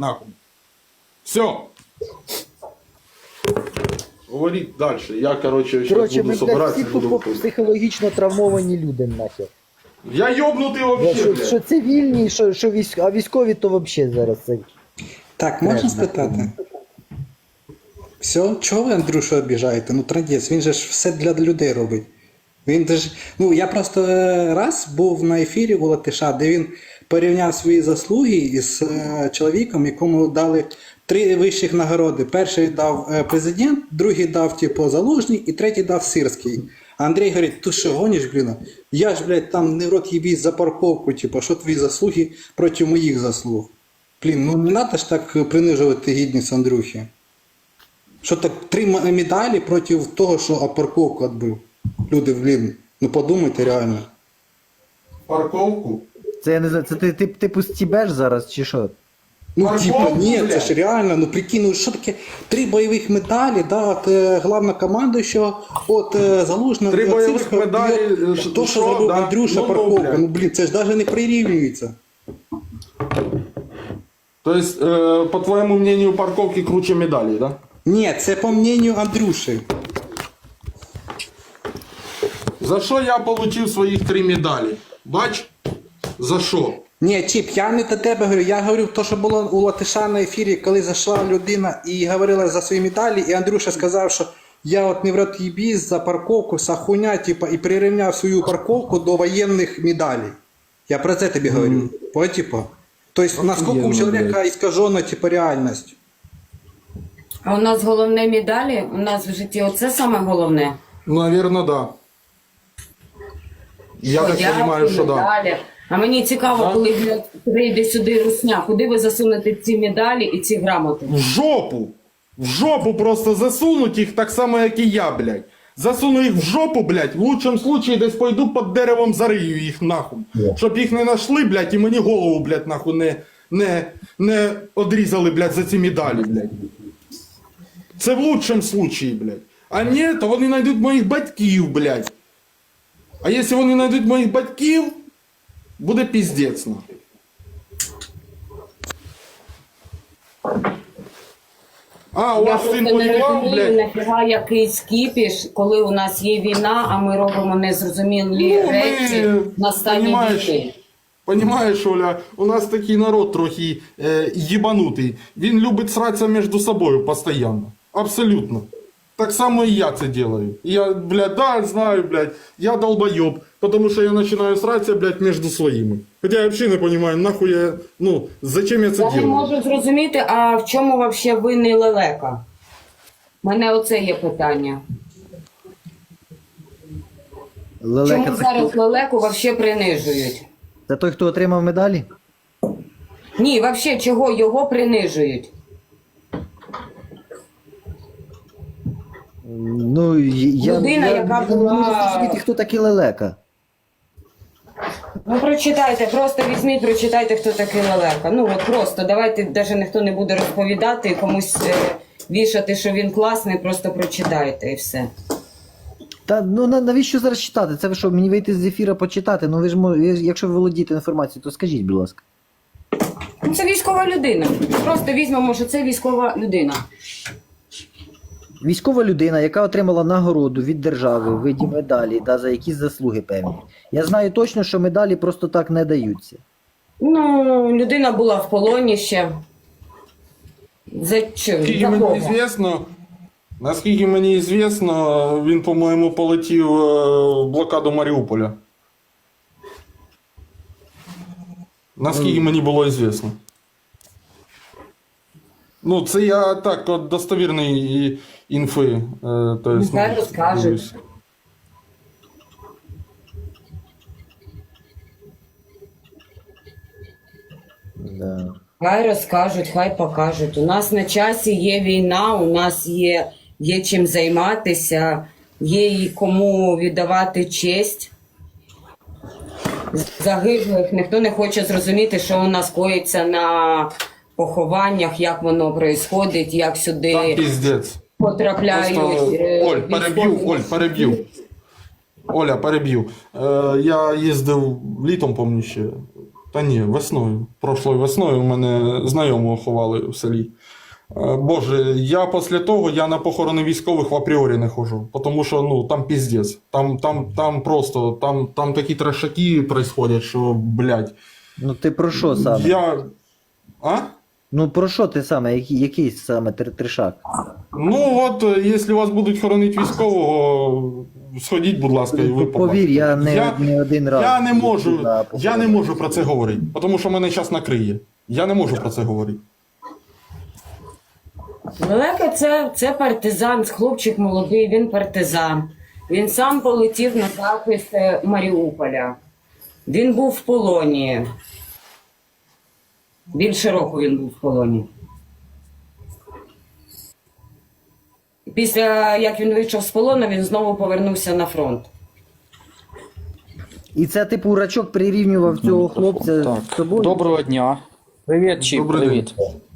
нахуй. Все. Говоріть далі. Я, короче, Коротше, буду ми, блядь, собиратися. всі буду тупо виходити. психологічно травмовані люди, нахер. Я йобнутий Бля, вообще, Що, блядь. що цивільні, що, що військ... а військові то взагалі зараз це. Так, можна спитати? Все, чого ви Андрюшу обіжаєте? Ну, традець, він же ж все для людей робить. Він же ж. Ну, я просто е, раз був на ефірі у Латиша, де він порівняв свої заслуги із е, чоловіком, якому дали три вищих нагороди. Перший дав е, президент, другий дав, типу, залужний, і третій дав сирський. А Андрій говорить, ти що гониш, блін? Я ж, блядь, там не рот їбісь за парковку, типу, що твої заслуги проти моїх заслуг. Блін, ну не треба ж так принижувати гідність Андрюхи. Що так три медалі проти того, що парковку відбив. Люди, блін, ну подумайте реально. Парковку. Це я не знаю, це ти, ти, типу стібеш зараз чи що? Ну, типа, ні, це ж реально, ну прикинь, ну що таке три бойових медалі, да, от е, главнокомандуючого, от е, залужного. Три бойових цих, медалі, от е, що- То, що що, зробив да. Андрюша Ну, ну, парковка, блядь. ну блін, це ж навіть не прирівнюється. То есть, э, по твоему мнению, парковки круче медалей, да? Ні, це по мнению Андрюші. За що я получив своїх три медалі? Бач? За що? Ні, Чіп, я не до тебе говорю. Я говорю то, що було у Латиша на ефірі, коли зайшла людина і говорила за свої медалі, і Андрюша сказав, що я от не в їбіз за парковку, са хуйня, типа, і прирівняв свою парковку до воєнних медалей. Я про це тобі говорю. По, типа. Тобто, наскільки у чоловіка іскажена, типа, реальність. А у нас головне медалі, у нас в житті оце саме головне. Наверное, да. Я так понимаю, що да. А мені цікаво, коли блядь, прийде сюди русня, куди ви засунете ці медалі і ці грамоти? В жопу! В жопу просто засунуть їх так само, як і я, блядь. Засуну їх в жопу, блядь, в лучшем случае десь пойду під деревом зарию їх нахуй. Щоб їх не знайшли, блядь, і мені голову, блядь, нахуй не, не, не одрізали, блядь, за ці медалі, блядь. Це в лучшем случае, блядь. А ні, то вони знайдуть моїх батьків, блядь. А якщо вони знайдуть моїх батьків, буде піздець, нахуй. А, у Я вас просто син не воював, розумію, блядь? нафіга якийсь кіпіш, коли у нас є війна, а ми робимо незрозумілі Ну, ми, речі на стані понімаєш, війни. Понимаєш, Оля, у нас такий народ трохи е, їбанутий. Він любить сратися між собою постійно. Абсолютно. Так само і я це делаю. Я, блядь, да, знаю, блядь, я долбойоб, потому що я починаю сратися, блядь, між своїми. Хоча я взагалі не розумію, нахуй я, ну, зачем я це Я не делаю? можу зрозуміти, а в чому вообще винний лелека? У мене оце є питання. Лелека Чому це, зараз лелеку вообще принижують? це той, хто отримав медалі? Ні, вообще, чого його принижують? Ну, я, Людина, я, яка я не можу зрозуміти, хто такий лелека. Ну прочитайте, просто візьміть, прочитайте, хто такий лелека. Ну от просто давайте навіть ніхто не буде розповідати і комусь е, вішати, що він класний, просто прочитайте і все. Та ну на- навіщо зараз читати? Це ви що, мені вийти з ефіра почитати? Ну ви ж мо- ви ж- якщо ви володієте інформацією, то скажіть, будь ласка. Ну це військова людина. Просто візьмемо, що це військова людина. Військова людина, яка отримала нагороду від держави в виді медалі да, за якісь заслуги певні. Я знаю точно, що медалі просто так не даються. Ну, людина була в полоні ще. За чим? Наскільки За мені кого? звісно, наскільки мені звісно, він, по-моєму, полетів е, в блокаду Маріуполя. Наскільки мені було звісно. Ну, це я так, от достовірний інфи. Е, то есть, Нехай розкажуть. дивлюсь. Да. Хай розкажуть, хай покажуть. У нас на часі є війна, у нас є, є чим займатися, є і кому віддавати честь. Загиблих ніхто не хоче зрозуміти, що у нас коїться на похованнях, як воно відбувається, як Там сюди піздець. потрапляють. Просто, е, Оль, переб'ю, військові. Оль, переб'ю. Оля, переб'ю. Е, я їздив літом, помню ще. Та ні, весною. Прошлою весною у мене знайомого ховали в селі. Е, Боже, я після того я на похорони військових в апріорі не ходжу. Тому що ну там піздець. Там, там, там просто там, там такі трешаки происходять, що, блядь. Ну ти про що саме? Я. А? Ну про що ти саме? Який, який саме тр- тришак? Ну от, е, якщо вас будуть хоронити військового, сходіть, будь ласка, і ви побачите. Повір, я не, Я- не один раз. Я не можу, я не можу про це говорити, тому що мене час накриє. Я не можу про це говорити. Лелека це, це партизан, хлопчик молодий, він партизан. Він сам полетів на захист е, Маріуполя. Він був в полоні. Більше року він був в полоні. Після як він вийшов з полону, він знову повернувся на фронт. І це типу рачок прирівнював цього хлопця з собою. доброго дня. Привіт, Чіп, Добрий привіт.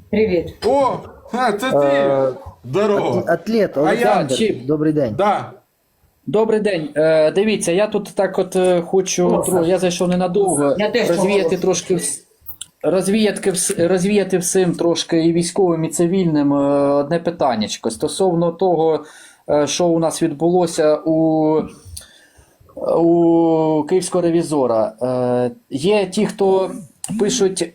Привіт. О, а, це ти! Е, Здорово! Атлет, я, Олександр, Чіп. добрий день. Да. Добрий день. Е, дивіться, я тут так от е, хочу. О, я зайшов ненадовго. Я теж розвіяти трошки вс- розвіяти, розвіяти всім трошки і військовим, і цивільним е, одне питаннячко. Стосовно того, е, що у нас відбулося у. У київського ревізора Е, є ті, хто пишуть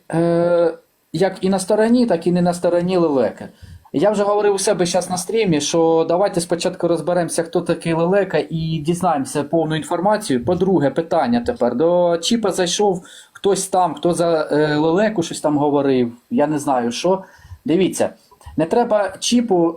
як і на стороні, так і не на стороні Лелека. Я вже говорив у себе зараз на стрімі, що давайте спочатку розберемося, хто такий Лелека, і дізнаємося повну інформацію. По-друге, питання тепер. До Чіпа зайшов хтось там, хто за е, Лелеку щось там говорив. Я не знаю що. Дивіться, не треба Чіпу е,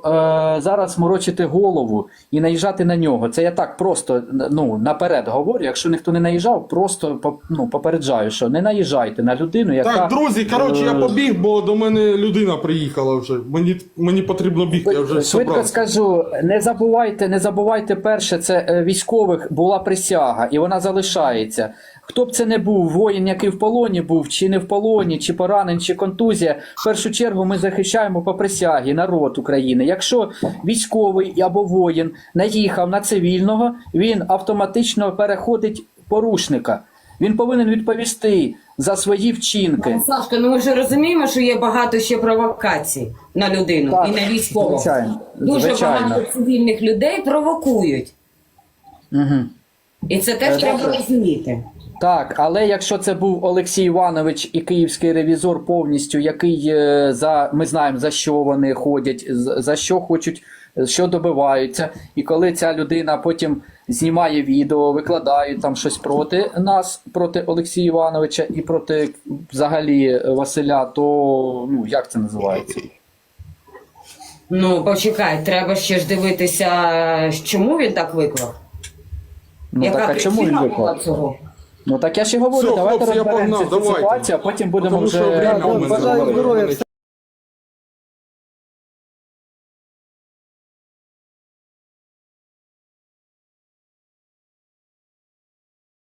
зараз морочити голову і наїжджати на нього. Це я так просто ну, наперед говорю. Якщо ніхто не наїжджав, просто ну, попереджаю, що не наїжджайте на людину, яка. Так, друзі, коротше, я е, побіг, бо до мене людина приїхала вже. Мені, мені потрібно бігти, я вже Швидко скажу, не забувайте, не забувайте перше, це е, військових була присяга, і вона залишається. Хто б це не був, воїн, який в полоні був, чи не в полоні, чи поранень, чи контузія. В першу чергу ми захищаємо по присягі народ України. Якщо військовий або воїн наїхав на цивільного, він автоматично переходить порушника. Він повинен відповісти за свої вчинки. Сашка, ну ми ж розуміємо, що є багато ще провокацій на людину Так, і на військового. звичайно, Дуже звичайно. багато цивільних людей провокують. Угу. І це теж Е, треба розуміти. Так, але якщо це був Олексій Іванович і київський ревізор повністю, який е, за ми знаємо за що вони ходять, за що хочуть, що добиваються, і коли ця людина потім знімає відео, викладає там щось проти нас, проти Олексія Івановича і проти взагалі Василя, то ну як це називається? Ну, почекай, треба ще ж дивитися, чому він так виклав. Ну Яка так а чому він виклав? цього? Ну так я ще говорю, Все, давайте хлопці, я розберемося погнав, цю давайте. ситуацію, а потім будемо Тому що вже время у мене Бажаю здоров'я,